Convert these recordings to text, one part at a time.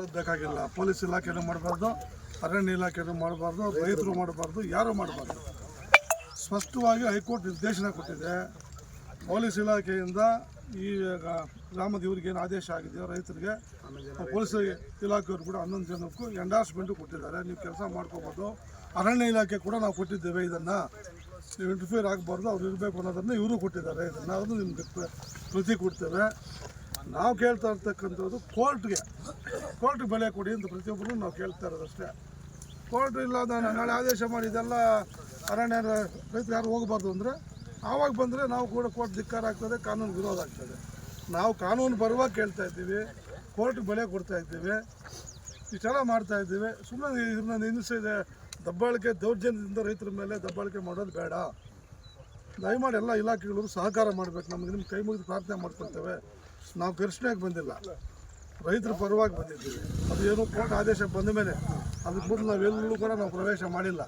ಬೇಕಾಗಿಲ್ಲ. ಪೊಲೀಸ್ ಇಲಾಖೆನೂ ಮಾಡಬಾರ್ದು, ಅರಣ್ಯ ಇಲಾಖೆನೂ ಮಾಡಬಾರ್ದು, ರೈತರು ಮಾಡಬಾರ್ದು, ಯಾರು ಮಾಡಬಾರ್ದು. ಸ್ಪಷ್ಟವಾಗಿ ಹೈಕೋರ್ಟ್ ನಿರ್ದೇಶನ ಕೊಟ್ಟಿದೆ. ಪೊಲೀಸ್ ಇಲಾಖೆಯಿಂದ ಈ ಗ್ರಾಮದ ಇವ್ರಿಗೆ ಏನು ಆದೇಶ ಆಗಿದೆಯೋ ರೈತರಿಗೆ, ಪೊಲೀಸ್ ಇಲಾಖೆಯವರು ಕೂಡ ಹನ್ನೊಂದು ಜನಕ್ಕೂ ಎಂಡಾರ್ಸ್ಮೆಂಟು ಕೊಟ್ಟಿದ್ದಾರೆ. ನೀವು ಕೆಲಸ ಮಾಡ್ಕೋಬೋದು. ಅರಣ್ಯ ಇಲಾಖೆ ಕೂಡ ನಾವು ಕೊಟ್ಟಿದ್ದೇವೆ ಇದನ್ನು. ನೀವು ಇಂಟರ್ಫಿಯರ್ ಆಗಬಾರ್ದು, ಅವ್ರು ಇರಬೇಕು ಅನ್ನೋದನ್ನು ಇವರು ಕೊಟ್ಟಿದ್ದಾರೆ. ಇದನ್ನು ಅದನ್ನು ನಿಮಗೆ ಪ್ರ- ಪ್ರತಿ ಕೊಡ್ತೇವೆ. ನಾವು ಕೇಳ್ತಾ ಇರ್ತಕ್ಕಂಥದ್ದು ಕೋರ್ಟ್ಗೆ. ಕೋರ್ಟ್ಗೆ ಬೆಲೆ ಕೊಡಿ ಅಂತ ಪ್ರತಿಯೊಬ್ಬರು ನಾವು ಕೇಳ್ತಾ ಇರೋದಷ್ಟೇ. ಕೋರ್ಟ್ ಇಲ್ಲ ನಾನು ನಾಳೆ ಆದೇಶ ಮಾಡಿ ಇದೆಲ್ಲ ಅರಣ್ಯ ರೈತರು ಯಾರು ಹೋಗಬಾರ್ದು ಅಂದರೆ ಆವಾಗ ಬಂದರೆ ನಾವು ಕೂಡ ಕೋರ್ಟ್ ಧಿಕ್ಕಾರ ಆಗ್ತದೆ, ಕಾನೂನು ವಿರೋಧ ಆಗ್ತದೆ. ನಾವು ಕಾನೂನು ಪರವಾಗಿ ಕೇಳ್ತಾ ಇದ್ದೀವಿ ಕೋರ್ಟ್ಗೆ ಬೆಲೆ ಕೊಡ್ತಾ ಇದ್ದೀವಿ ಇಷ್ಟೆಲ್ಲ ಮಾಡ್ತಾ ಇದ್ದೀವಿ. ಸುಮ್ಮನೆ ಇದನ್ನ ನಿಲ್ಲಿಸಿದೆ ದಬ್ಬಾಳಿಕೆ ದೌರ್ಜನ್ಯದಿಂದ ರೈತರ ಮೇಲೆ ದಬ್ಬಾಳಿಕೆ ಮಾಡೋದು ಬೇಡ. ದಯಮಾಡಿ ಎಲ್ಲ ಇಲಾಖೆಗಳು ಸಹಕಾರ ಮಾಡಬೇಕು, ನಮಗೆ ನಿಮ್ಮ ಕೈ ಮುಗಿದು ಪ್ರಾರ್ಥನೆ ಮಾಡ್ಕೊಳ್ತೇವೆ. ನಾವು ಘರ್ಷಣೆಗೆ ಬಂದಿಲ್ಲ. ರೈತರ ಪರವಾಗಿ ಬಂದಿದ್ದೀವಿ. ಅದು ಏನು ಕೋರ್ಟ್ ಆದೇಶ ಬಂದ ಮೇಲೆ ಅದಕ್ಕೆ ಮೊದಲು ನಾವೆಲ್ಲೂ ಕೂಡ ನಾವು ಪ್ರವೇಶ ಮಾಡಿಲ್ಲ.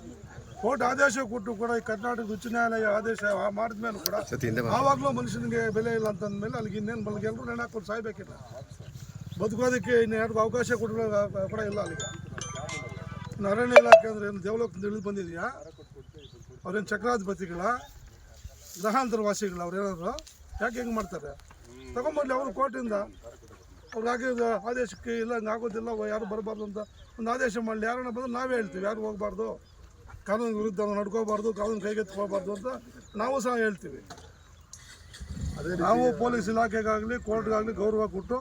ಕೋರ್ಟ್ ಆದೇಶ ಕೊಟ್ಟು ಕೂಡ ಈ ಕರ್ನಾಟಕ ಉಚ್ಚ ನ್ಯಾಯಾಲಯ ಆದೇಶ ಮಾಡಿದ ಮೇಲೆ ಕೂಡ ಆವಾಗಲೂ ಮನುಷ್ಯನಿಗೆ ಬೆಲೆ ಇಲ್ಲ ಅಂತಂದಮೇಲೆ ಅಲ್ಲಿಗೆ ಇನ್ನೇನು ಬಲ್ಗೆ ಎಲ್ಲರೂ ನೆನೆ ಹಾಕೊಂಡು ಸಾಯ್ಬೇಕಿಲ್ಲ. ಬದುಕೋದಕ್ಕೆ ಇನ್ನು ಯಾರಿಗೂ ಅವಕಾಶ ಕೊಡಲು ಕೂಡ ಇಲ್ಲ ಅಲ್ಲಿಗೆ. ಅರಣ್ಯ ಇಲಾಖೆ ಅಂದರೆ ಏನು ದೇವಲೋಕದಿಂದ ಇಳಿದು ಬಂದಿದೆಯಾ? ಅವ್ರೇನು ಚಕ್ರಾಧಿಪತಿಗಳ? ಗ್ರಹಾಂತರ ವಾಸಿಗಳ ಅವ್ರೇನಾದ್ರು ಯಾಕೆ ಹೆಂಗೆ ಮಾಡ್ತಾರೆ? ತಗೊಂಬರ್ಲಿ ಅವರು ಕೋರ್ಟಿಂದ. ಅವ್ರು ಆಗಿದ ಆದೇಶಕ್ಕೆ ಇಲ್ಲ ಹಂಗೆ ಆಗೋದಿಲ್ಲ ಯಾರು ಬರಬಾರ್ದು ಅಂತ ಒಂದು ಆದೇಶ ಮಾಡಲಿ. ಯಾರನ್ನ ಬಂದ್ರೆ ನಾವೇ ಹೇಳ್ತೀವಿ ಯಾರು ಹೋಗಬಾರ್ದು. ಕಾನೂನು ವಿರುದ್ಧ ನಡ್ಕೋಬಾರ್ದು ಕಾನೂನು ಕೈಗೆತ್ಕೋಬಾರ್ದು ಅಂತ ನಾವು ಸಹ ಹೇಳ್ತೀವಿ. ನಾವು ಪೊಲೀಸ್ ಇಲಾಖೆಗಾಗಲಿ ಕೋರ್ಟ್ಗಾಗಲಿ ಗೌರವ ಕೊಟ್ಟು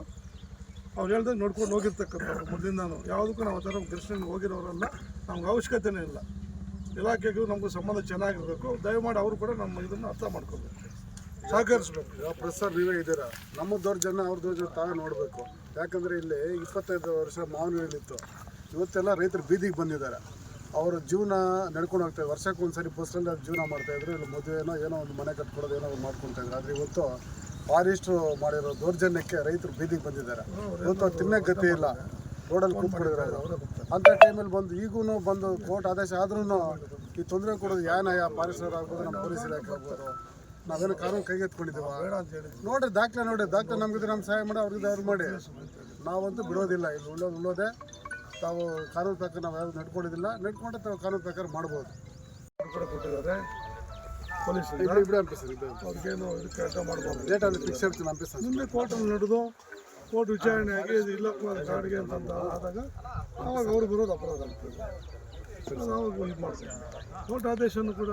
ಅವ್ರು ಹೇಳ್ದಂಗೆ ನೋಡ್ಕೊಂಡು ಹೋಗಿರ್ತಕ್ಕಂಥವ್ರು ಮೊದಲಿಂದಾನು ಯಾವುದಕ್ಕೂ ನಾವು ಥರ ಘರ್ಷಣೆಗೆ ಹೋಗಿರೋರಲ್ಲ ನಮ್ಗೆ ಅವಶ್ಯಕತೆನೇ ಇಲ್ಲ. ಇಲಾಖೆಗೂ ನಮಗೂ ಸಂಬಂಧ ಚೆನ್ನಾಗಿರಬೇಕು. ದಯಮಾಡಿ ಅವರು ಕೂಡ ನಮ್ಮ ಇದನ್ನು ಅರ್ಥ ಮಾಡ್ಕೋಬೇಕು. ಸಹಕರಿಸ್ಬೇಕು. ಪ್ರೊಫೆಸರ್ ನೀವೇ ಇದ್ದೀರಾ? ನಮ್ಮ ದೌರ್ಜನ್ಯ ಅವ್ರ ದೌರ್ಜನ್ಯ ತಾವೇ ನೋಡಬೇಕು. ಯಾಕಂದರೆ ಇಲ್ಲಿ ಇಪ್ಪತ್ತೈದು ವರ್ಷ ಮಾವನಹಳ್ಳಿತ್ತು ಇವತ್ತೆಲ್ಲ ರೈತರು ಬೀದಿಗೆ ಬಂದಿದ್ದಾರೆ. ಅವರ ಜೀವನ ನಡ್ಕೊಂಡು ಹೋಗ್ತಾರೆ ವರ್ಷಕ್ಕೆ ಒಂದು ಸರಿ ಬಸ್ಸಲ್ಲಿ ಜೀವನ ಮಾಡ್ತಾಯಿದ್ರು ಇಲ್ಲಿ ಮದುವೆನೋ ಏನೋ ಒಂದು ಮನೆ ಕಟ್ಕೊಡೋದು ಏನೋ ಒಂದು ಮಾಡ್ಕೊತಾ ಇದ್ರು. ಆದರೆ ಇವತ್ತು ಫಾರೆಸ್ಟ್ ಮಾಡಿರೋ ದೌರ್ಜನ್ಯಕ್ಕೆ ರೈತರು ಬೀದಿಗೆ ಬಂದಿದ್ದಾರೆ. ಇವತ್ತು ಅವ್ರು ತಿನ್ನಕ್ಕೆ ಗತಿ ಇಲ್ಲ. ರೋಡಲ್ಲಿ ಕೂತ್ಕೊಂಡಿದ್ದಾರೆ. ಅಂಥ ಟೈಮಲ್ಲಿ ಬಂದು ಈಗೂ ಬಂದು ಕೋರ್ಟ್ ಆದೇಶ ಆದ್ರೂ ಈ ತೊಂದರೆ ಕೊಡೋದು ಯಾ ಪಾರಿಸ್ಟರ್ ಆಗ್ಬೋದು ನಮ್ಮ ಪೊಲೀಸ್ ಇಲಾಖೆ ಆಗ್ಬೋದು. ನಾವೇನು ಕಾನೂನು ಕೈಗೆತ್ಕೊಂಡಿದ್ದೇವೆ ಬೇಡ ಅಂತ ಹೇಳಿ ನೋಡ್ರಿ ದಾಖಲೆ ನೋಡಿ ದಾಖಲೆ ನಮಗಿದ್ರೆ ನಮ್ಮ ಸಹಾಯ ಮಾಡಿ ಅವ್ರಿಗೆ ಅವ್ರು ಮಾಡಿ. ನಾವಂತೂ ಬಿಡೋದಿಲ್ಲ ಇಲ್ಲಿ ಉಳ್ಳೋದು ಉಳ್ಳೋದೆ. ತಾವು ಕಾನೂನು ಪ್ರಕಾರ ನಾವು ಯಾರು ನಡ್ಕೊಂಡಿದ್ದಿಲ್ಲ ನಡ್ಕೊಂಡ್ರೆ ತಾವು ಕಾನೂನು ಪ್ರಕಾರ ಮಾಡ್ಬೋದು. ಡೇಟಲ್ಲಿ ಫಿಕ್ಸ್ ಹೇಳ್ತೀನಿ ಅಂಪಿಸ್ತಾನೆ ನಿನ್ನೆ ಕೋರ್ಟಲ್ಲಿ ನಡೆದು ಕೋರ್ಟ್ ವಿಚಾರಣೆ ಆಗಿ ಇದು ಇಲ್ಲಪ್ಪ ಕಾಡಿಗೆ ಅಂತ ಆದಾಗ ಅವಾಗ ಅವ್ರು ಬರೋದು ಅಪರಾಧ ಆಗ್ತದೆ ಅದು ಆದೇಶ ಇದು ಮಾಡ್ತೀವಿ. ಕೋರ್ಟ್ ಆದೇಶನೂ ಕೂಡ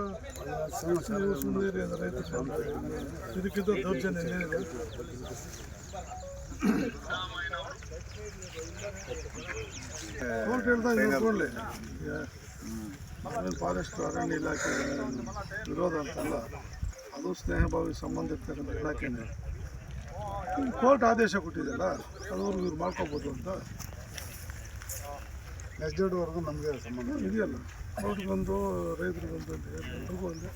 ನೀವು ಸುಮ್ಮನೆ ರೈತರು. ಇದಕ್ಕಿಂತ ದೌರ್ಜನ್ಯ ಏನಿದೆ ಕೋರ್ಟ್ ಹೇಳ್ದಾಗ ನೋಡ್ಕೊಳ್ಳಿ ಫಾರೆಸ್ಟ್ ಅರಣ್ಯ ಇಲಾಖೆ ವಿರೋಧ ಅಂತಲ್ಲ ಅದು ಸ್ನೇಹಭಾವಿ ಸಂಬಂಧ ಇರ್ತಕ್ಕಂಥ ಇಲಾಖೆನೇ ಕೋರ್ಟ್ ಆದೇಶ ಕೊಟ್ಟಿದೆಯಲ್ಲ ಅದವ್ರು ಇವ್ರು ಮಾಡ್ಕೋಬೋದು ಅಂತ ನೆಕ್ಸ್ಟ್ ಡಿವರೆಗೂ ನಮಗೆ ಸಂಬಂಧ ಇದೆಯಲ್ಲ? ಅವ್ರಿಗೆ ಬಂದು ರೈತರು ಬಂದು ಅಂತ ಎಲ್ರಿಗೂ ಒಂದು.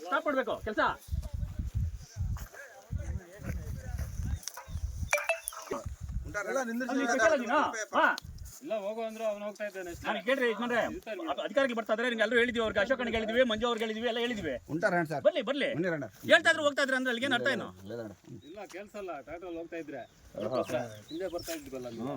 ಸ್ಟಾಪ್ ಮಾಡಬೇಕು ಕೆಲಸ. ಇಲ್ಲ ಹೋಗು ಅಂದ್ರೆ ಅವ್ನು ಹೋಗ್ತಾ ಇದ್ದಾನೆ ನಾನು ಕೇಳ್ರಿ ಯಜಮಾನ್ರೆ ಅಧಿಕಾರಿಗೆ ಬರ್ತಾ ಇದ್ರೆ ನಿಮ್ಗೆ ಎಲ್ಲರೂ ಹೇಳಿದ್ವಿ ಅವ್ರಿಗೆ ಅಶೋಕನಿಗೆ ಹೇಳಿದ್ವಿ ಮಂಜು ಅವ್ರಿಗೆ ಹೇಳಿದ್ವಿ ಎಲ್ಲ ಹೇಳಿದ್ವಿ. ಬರ್ಲಿ ಬರ್ಲಿ. ಹೇಳ್ತಾ ಇದ್ರು ಹೋಗ್ತಾ ಇದ್ರೆ ಅಂದ್ರೆ ಅಲ್ಲಿಗೇನು ಅರ್ಥ ಏನು? ಇಲ್ಲ ಕೆಲ್ಸಲ್ಲ ಟ್ರಾಕ್ಟರ್ ಹೋಗ್ತಾ ಇದ್ರೆ. ಹಿಂದೆ ಬರ್ತಾ ಇದ್ವಲ್ಲ ನೀವು?